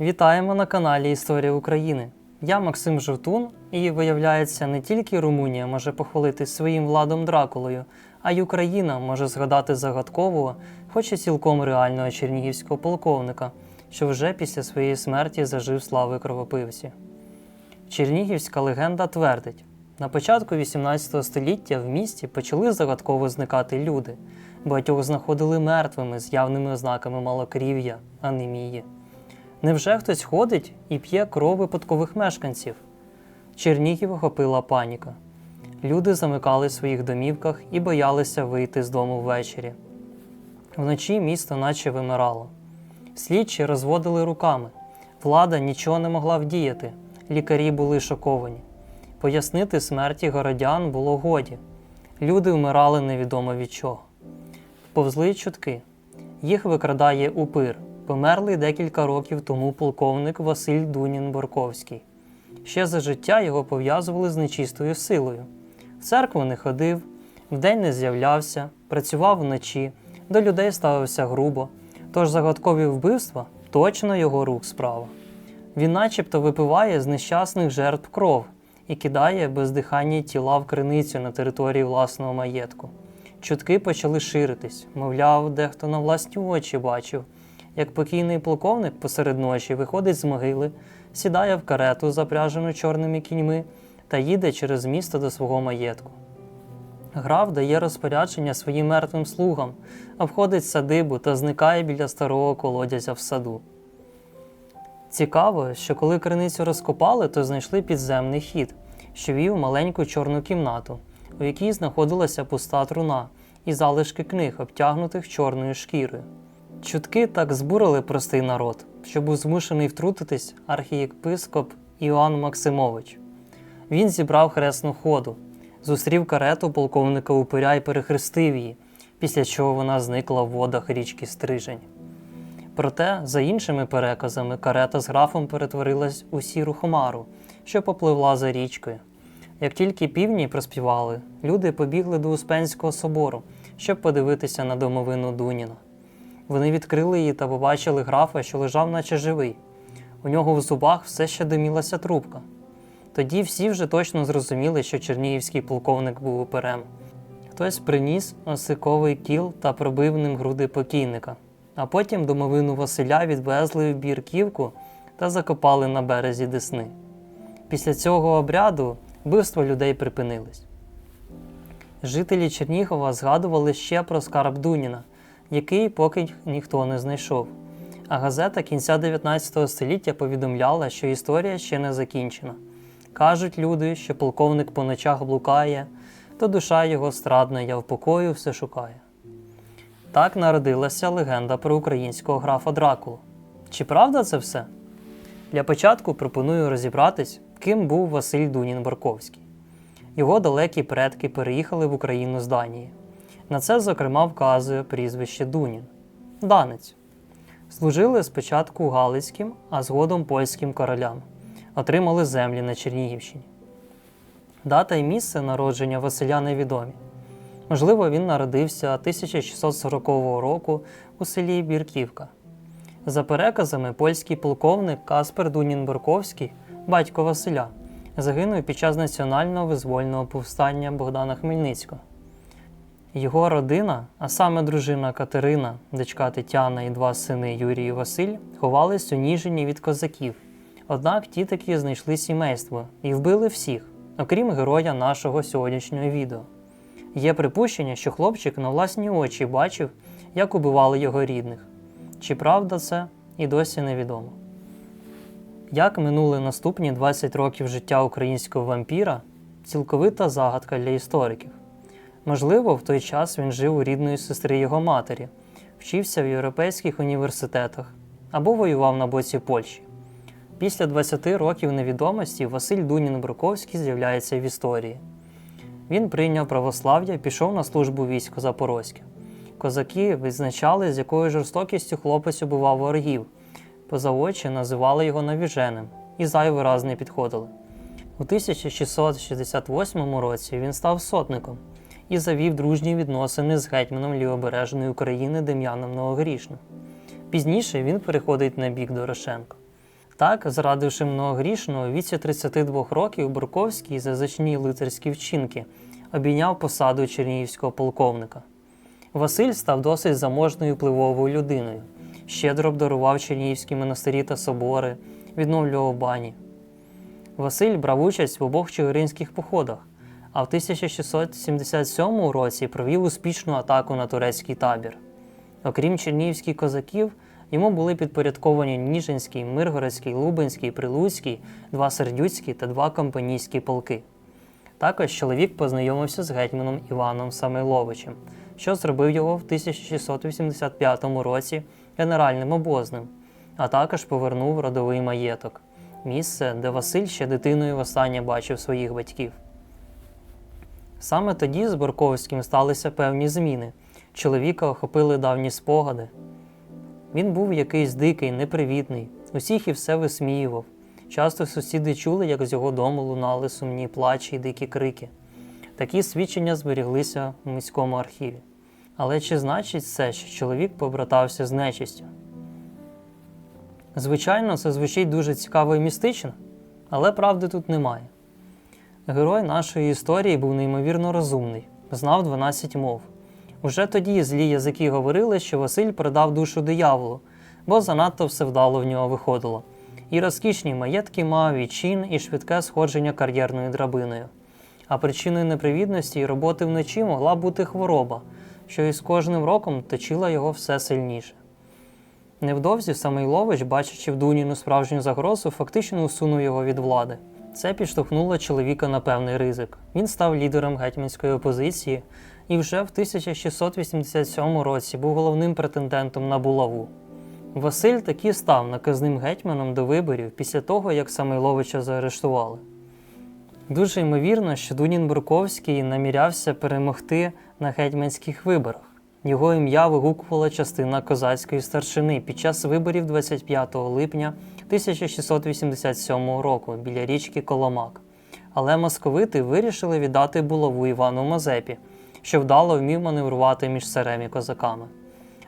Вітаємо на каналі Історія України. Я Максим Жовтун, і виявляється, не тільки Румунія може похвалитись своїм владом Дракулою, а й Україна може згадати загадкового, хоч і цілком реального чернігівського полковника, що вже після своєї смерті зажив слави кровопивці. Чернігівська легенда твердить: на початку 18 століття в місті почали загадково зникати люди. Багатьох знаходили мертвими з явними ознаками малокрів'я, анемії. Невже хтось ходить і п'є кров випадкових мешканців? Чернігів охопила паніка. Люди замикали в своїх домівках і боялися вийти з дому ввечері. Вночі місто наче вимирало. Слідчі розводили руками. Влада нічого не могла вдіяти. Лікарі були шоковані. Пояснити смерті городян було годі. Люди вмирали невідомо від чого. Повзли чутки. Їх викрадає упир, померлий декілька років тому полковник Василь Дунін Борковський. Ще за життя його пов'язували з нечистою силою. В церкву не ходив, вдень не з'являвся, працював вночі, до людей ставився грубо. Тож загадкові вбивства точно його рук справа. Він начебто випиває з нещасних жертв кров і кидає бездиханні тіла в криницю на території власного маєтку. Чутки почали ширитись, мовляв, дехто на власні очі бачив, як покійний полковник посеред ночі виходить з могили, сідає в карету, запряжену чорними кіньми, та їде через місто до свого маєтку. Граф дає розпорядження своїм мертвим слугам, обходить садибу та зникає біля старого колодязя в саду. Цікаво, що коли криницю розкопали, то знайшли підземний хід, що вів маленьку чорну кімнату, у якій знаходилася пуста труна і залишки книг, обтягнутих чорною шкірою. Чутки так збурили простий народ, що був змушений втрутитись архієпископ Іоанн Максимович. Він зібрав хресну ходу, зустрів карету полковника Упиря і перехрестив її, після чого вона зникла в водах річки Стрижень. Проте, за іншими переказами, карета з графом перетворилась у сіру хмару, що попливла за річкою. Як тільки півні проспівали, люди побігли до Успенського собору, щоб подивитися на домовину Дуніна. Вони відкрили її та побачили графа, що лежав, наче живий. У нього в зубах все ще димілася трубка. Тоді всі вже точно зрозуміли, що чернігівський полковник був оперем. Хтось приніс осиковий кіл та пробив ним груди покійника, а потім домовину Василя відвезли в бірківку та закопали на березі Десни. Після цього обряду вбивства людей припинились. Жителі Чернігова згадували ще про скарб Дуніна, який поки ніхто не знайшов. А газета кінця 19 століття повідомляла, що історія ще не закінчена. Кажуть люди, що полковник по ночах блукає, то душа його страдна, я в покою все шукає. Так народилася легенда про українського графа Дракулу. Чи правда це все? Для початку пропоную розібратись, ким був Василь Дунін Барковський. Його далекі предки переїхали в Україну з Данії. На це, зокрема, вказує прізвище Дунін Данець. Служили спочатку Галицьким, а згодом польським королям. Отримали землі на Чернігівщині. Дата і місце народження Василя невідомі. Можливо, він народився 1640 року у селі Бірківка. За переказами, польський полковник Каспер Дунін Борковський, батько Василя, загинув під час національного визвольного повстання Богдана Хмельницького. Його родина, а саме дружина Катерина, дочка Тетяна і два сини Юрій і Василь, ховались у Ніжині від козаків. Однак ті таки знайшли сімейство і вбили всіх, окрім героя нашого сьогоднішнього відео. Є припущення, що хлопчик на власні очі бачив, як убивали його рідних. Чи правда це, і досі невідомо. Як минули наступні 20 років життя українського вампіра цілковита загадка для істориків. Можливо, в той час він жив у рідної сестри його матері, вчився в європейських університетах або воював на боці Польщі. Після 20 років невідомості Василь Дунін Бруковський з'являється в історії. Він прийняв православ'я і пішов на службу військо Запорозьке. Козаки визначали, з якою жорстокістю хлопець убивав ворогів, поза очі називали його навіженим і зайвий раз не підходили. У 1668 році він став сотником і завів дружні відносини з гетьманом Лівобережної України Дем'яном Новогрішним. Пізніше він переходить на бік Дорошенка. Так, зрадивши многогрішного, у віці 32 років Бурковський за зачні лицарські вчинки обійняв посаду чернігівського полковника. Василь став досить заможною впливовою людиною, щедро обдарував чернігівські монастирі та собори, відновлював бані. Василь брав участь в обох чигиринських походах, а в 1677 році провів успішну атаку на турецький табір. Окрім чернігівських козаків, йому були підпорядковані Ніжинський, Миргородський, Лубенський, Прилуцький, два сердюцькі та два компанійські полки. Також чоловік познайомився з гетьманом Іваном Самойловичем, що зробив його в 1685 році генеральним обозним, а також повернув родовий маєток місце, де Василь ще дитиною востаннє бачив своїх батьків. Саме тоді з Борковським сталися певні зміни. Чоловіка охопили давні спогади. Він був якийсь дикий, непривітний, усіх і все висміював. Часто сусіди чули, як з його дому лунали сумні плачі й дикі крики. Такі свідчення зберіглися в міському архіві. Але чи значить це, що чоловік побратався з нечистю? Звичайно, це звучить дуже цікаво і містично, але правди тут немає. Герой нашої історії був неймовірно розумний, знав 12 мов. Уже тоді злі язики говорили, що Василь продав душу дияволу, бо занадто все вдало в нього виходило. І розкішні маєтки мав, і чин, і швидке сходження кар'єрною драбиною. А причиною непривідності і роботи вночі могла бути хвороба, що із кожним роком точила його все сильніше. Невдовзі Самойлович, бачачи в Дуніну справжню загрозу, фактично усунув його від влади. Це підштовхнуло чоловіка на певний ризик. Він став лідером гетьманської опозиції і вже в 1687 році був головним претендентом на булаву. Василь таки став наказним гетьманом до виборів після того, як Самойловича заарештували. Дуже ймовірно, що Дунін Бурковський намірявся перемогти на гетьманських виборах. Його ім'я вигукувала частина козацької старшини під час виборів 25 липня 1687 року біля річки Коломак. Але московити вирішили віддати булаву Івану Мазепі, що вдало вмів маневрувати між царем і козаками.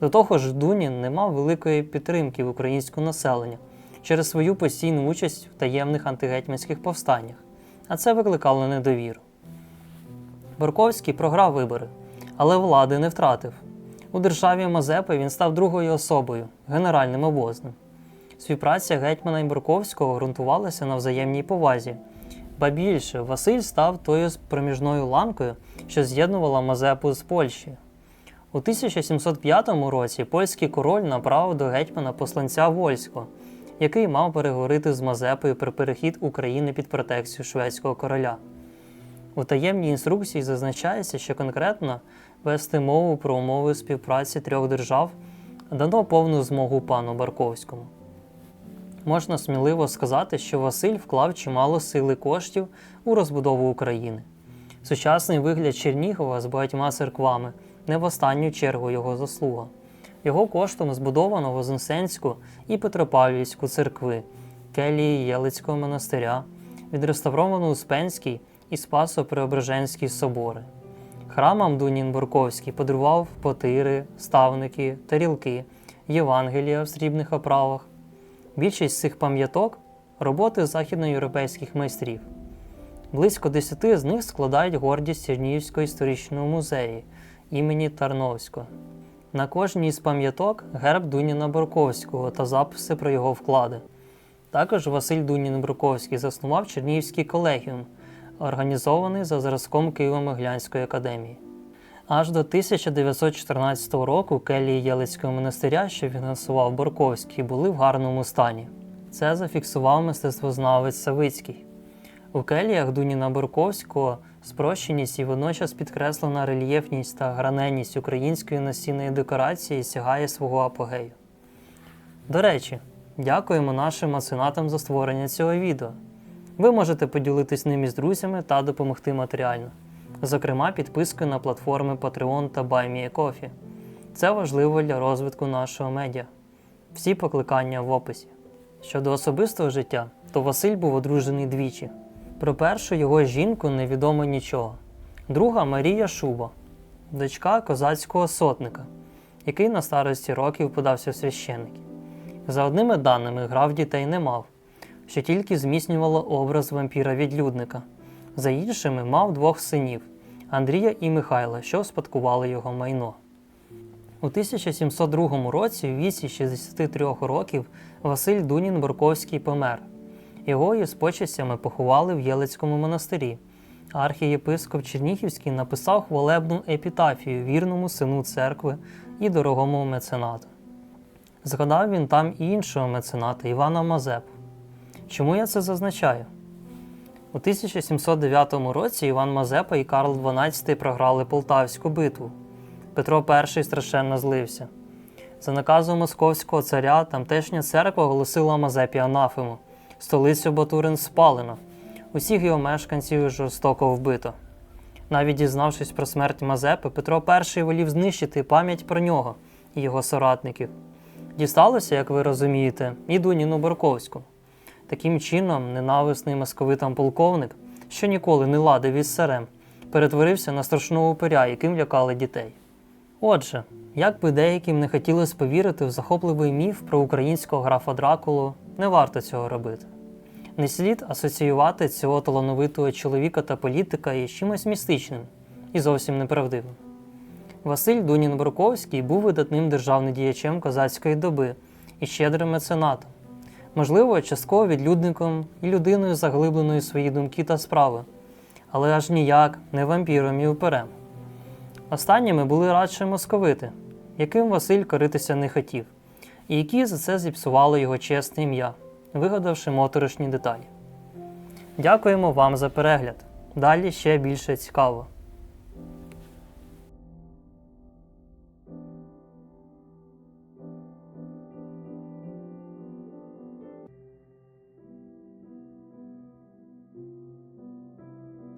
До того ж, Дунін не мав великої підтримки в українського населення через свою постійну участь в таємних антигетьманських повстаннях, а це викликало недовіру. Борковський програв вибори, але влади не втратив. У державі Мазепи він став другою особою, генеральним обозним. Співпраця гетьмана і Борковського ґрунтувалася на взаємній повазі. Ба більше, Василь став тою проміжною ланкою, що з'єднувала Мазепу з Польщею. У 1705 році польський король направив до гетьмана посланця Вольського, який мав переговорити з Мазепою про перехід України під протекцію шведського короля. У таємній інструкції зазначається, що конкретно вести мову про умови співпраці трьох держав дано повну змогу пану Барковському. Можна сміливо сказати, що Василь вклав чимало сили коштів у розбудову України. Сучасний вигляд Чернігова з багатьма церквами не в останню чергу його заслуга. Його коштом збудовано Вознесенську і Петропавлівську церкви, келії Єлицького монастиря, відреставровано Успенський і Спасо-Преображенський собори. Храмам Дунін Бурковський подарував потири, ставники, тарілки, Євангелія в срібних оправах. Більшість цих пам'яток роботи західноєвропейських майстрів. Близько десяти з них складають гордість Чернігівського історичного музею імені Тарновського. На кожній з пам'яток герб Дуніна Бурковського та записи про його вклади. Також Василь Дунін Бурковський заснував Чернігівський колегіум, організований за зразком Києво-Моглянської академії. Аж до 1914 року келії Єлицького монастиря, що фінансував Борковський, були в гарному стані. Це зафіксував мистецтвознавець Савицький. У келіях Дуніна Борковського спрощеність і водночас підкреслена рельєфність та граненість української настінної декорації сягає свого апогею. До речі, дякуємо нашим меценатам за створення цього відео. Ви можете поділитись ним із друзями та допомогти матеріально, зокрема підпискою на платформи Patreon та BuyMeACoffee. Це важливо для розвитку нашого медіа. Всі покликання в описі. Щодо особистого життя, то Василь був одружений двічі. Про першу його жінку невідомо нічого. Друга Марія Шуба, дочка козацького сотника, який на старості років подався в священники. За одними даними, граф дітей не мав, що тільки зміцнювало образ вампіра-відлюдника. За іншими мав двох синів Андрія і Михайла, що спадкували його майно. У 1702 році, у віці 63 років, Василь Дунін Борковський помер. Його із почестями поховали в Єлицькому монастирі. Архієпископ Чернігівський написав хвалебну епітафію вірному сину церкви і дорогому меценату. Згадав він там і іншого мецената Івана Мазепу. Чому я це зазначаю? У 1709 році Іван Мазепа і Карл XII програли Полтавську битву. Петро І страшенно злився. За наказом московського царя тамтешня церква оголосила Мазепі анафему. Столицю Батурин спалено. Усіх його мешканців жорстоко вбито. Навіть дізнавшись про смерть Мазепи, Петро І волів знищити пам'ять про нього і його соратників. Дісталося, як ви розумієте, і Дуніну Борковську. Таким чином, ненависний московитам полковник, що ніколи не ладив із царем, перетворився на страшного упиря, яким лякали дітей. Отже, як би деяким не хотілося повірити в захопливий міф про українського графа Дракулу, не варто цього робити. Не слід асоціювати цього талановитого чоловіка та політика із чимось містичним і зовсім неправдивим. Василь Дунін Бруковський був видатним державним діячем козацької доби і щедрим меценатом, можливо, частково відлюдником і людиною, заглибленою свої думки та справи, але аж ніяк не вампіром і уперем. Останніми були радше московити, яким Василь коритися не хотів, і які за це зіпсували його чесне ім'я, вигадавши моторошні деталі. Дякуємо вам за перегляд. Далі ще більше цікаво.